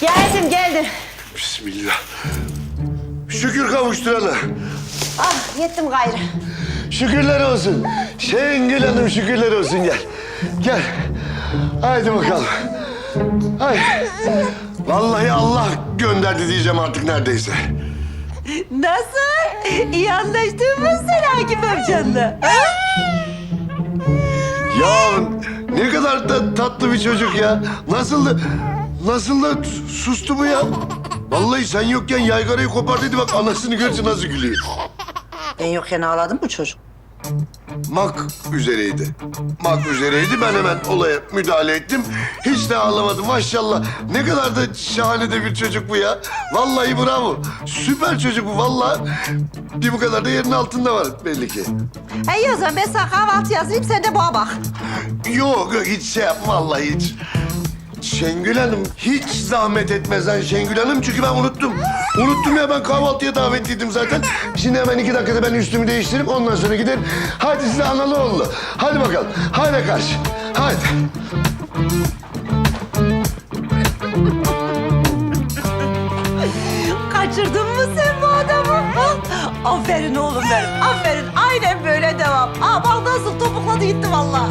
Geldim geldim. Bismillah. Şükür kavuşturalı. Ah yettim gayrı. Şükürler olsun. Şengül Hanım şükürler olsun gel. Gel. Haydi bakalım. Ay. Vallahi Allah gönderdi diyeceğim artık neredeyse. Nasıl? İyi anlaştın mı sen Akif amcanla? Ya ne kadar da tatlı bir çocuk ya. Nasıldı? Nasıl da sustu bu ya. Vallahi sen yokken yaygarayı kopardıydı bak anasını görse nasıl gülüyor. Ben yokken ağladı mı çocuk? Mak üzereydi. Mak üzereydi. Ben hemen olaya müdahale ettim. Hiç de ağlamadım maşallah. Ne kadar da şahane de bir çocuk bu ya. Vallahi bravo. Süper çocuk bu vallahi. Bir bu kadar da yerin altında var belli ki. İyi o zaman ben sana kahvaltı yazayım sen de bana bak. Yok yok hiç şey yapma vallahi hiç. Şengül Hanım hiç zahmet etmezden Şengül Hanım çünkü ben unuttum. Unuttum ya ben kahvaltıya davetliydim zaten. Şimdi hemen iki dakikada ben üstümü değiştirip ondan sonra gider. Hadi size analı oğlu. Hadi bakalım. Hadi karşı. Hadi. Kaçırdın mı sen bu adamı? ha? Aferin oğlum benim. Aferin. Aynen böyle devam. Aa bak nasıl topukladı gitti vallahi.